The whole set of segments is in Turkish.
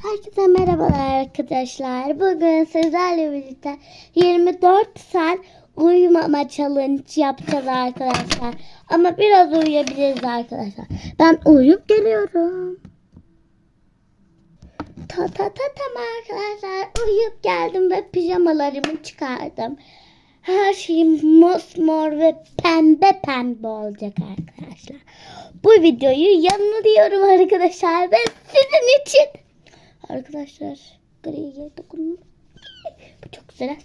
Herkese merhabalar arkadaşlar. Bugün sizlerle birlikte 24 saat uyumama challenge yapacağız arkadaşlar. Ama biraz uyuyabiliriz arkadaşlar. Ben uyuyup geliyorum. Ta ta ta tam arkadaşlar uyuyup geldim ve pijamalarımı çıkardım. Her şeyim mosmor ve pembe pembe olacak arkadaşlar. Bu videoyu yanılıyorum arkadaşlar ve sizin için. Arkadaşlar griye dokunma. Bu çok güzel.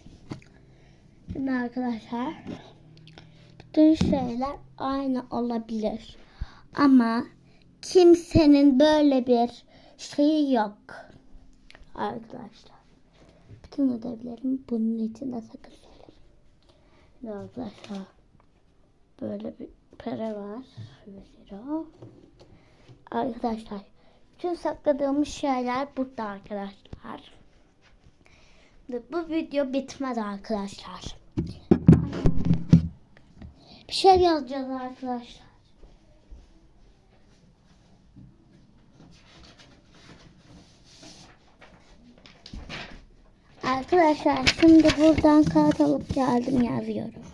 Şimdi arkadaşlar bütün şeyler aynı olabilir. Ama kimsenin böyle bir şeyi yok. Arkadaşlar. Bütün ödevlerim bunun içinde sakın söylemeyin. Şimdi arkadaşlar böyle bir para var. Lira. Arkadaşlar bütün sakladığımız şeyler burada arkadaşlar. Bu video bitmez arkadaşlar. Bir şey yazacağız arkadaşlar. Arkadaşlar şimdi buradan kağıt alıp geldim yazıyorum.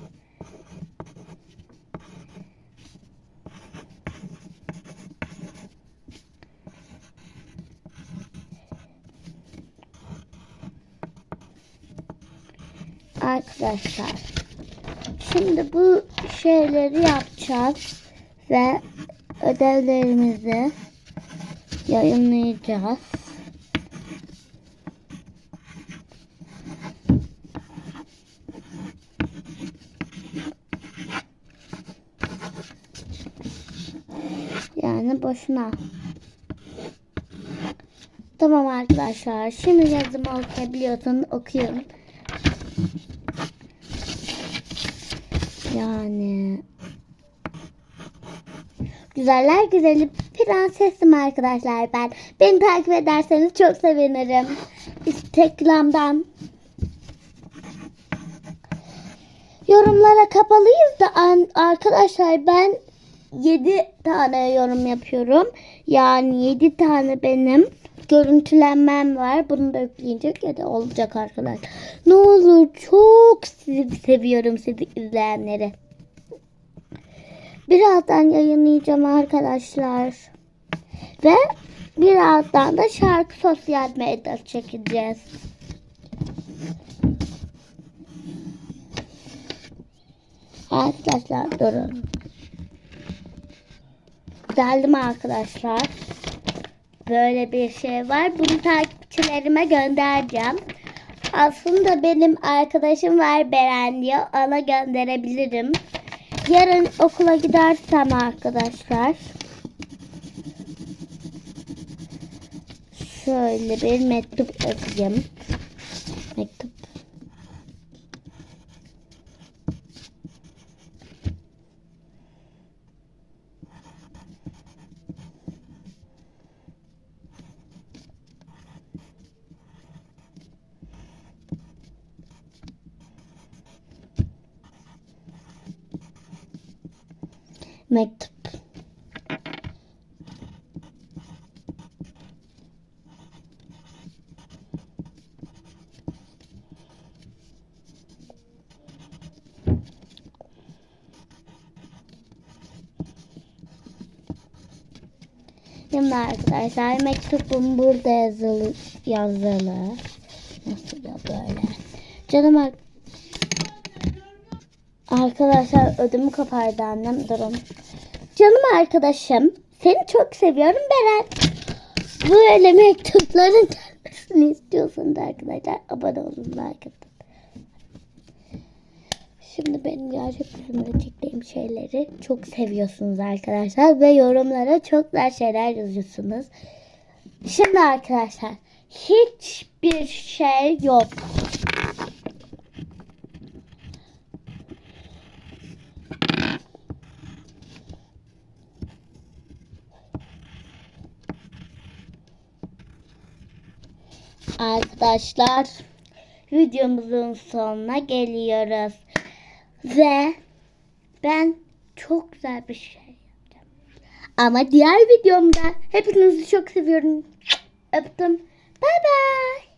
Arkadaşlar şimdi bu şeyleri yapacağız ve ödevlerimizi yayınlayacağız. Yani boşuna. Tamam arkadaşlar. Şimdi yazımı okuyabiliyorsun. Okuyun. Yani Güzeller güzeli prensesim arkadaşlar ben. Beni takip ederseniz çok sevinirim. Instagram'dan. Yorumlara kapalıyız da arkadaşlar ben 7 tane yorum yapıyorum. Yani 7 tane benim görüntülenmem var. Bunu da yükleyecek ya da olacak arkadaşlar. Ne olur çok sizi seviyorum sizi izleyenleri. Birazdan yayınlayacağım arkadaşlar. Ve birazdan da şarkı sosyal medya çekeceğiz. Arkadaşlar durun. Geldim arkadaşlar. Böyle bir şey var. Bunu takipçilerime göndereceğim. Aslında benim arkadaşım var Beren diye. Ona gönderebilirim. Yarın okula gidersem arkadaşlar. Şöyle bir mektup yazayım. Mektup. Mektup. Şimdi arkadaşlar mektubum burada yazılı yazılı. Nasıl ya böyle? Canım ar- arkadaşlar ödümü kapardı annem durun. Canım arkadaşım seni çok seviyorum Beren. Böyle mektupların gelmesini istiyorsanız arkadaşlar abone olun like. Şimdi benim gerçek yüzümde çektiğim şeyleri çok seviyorsunuz arkadaşlar ve yorumlara çok güzel şeyler yazıyorsunuz. Şimdi arkadaşlar hiçbir şey yok. Arkadaşlar videomuzun sonuna geliyoruz. Ve ben çok güzel bir şey yapacağım. Ama diğer videomda hepinizi çok seviyorum. Öptüm. Bay bay.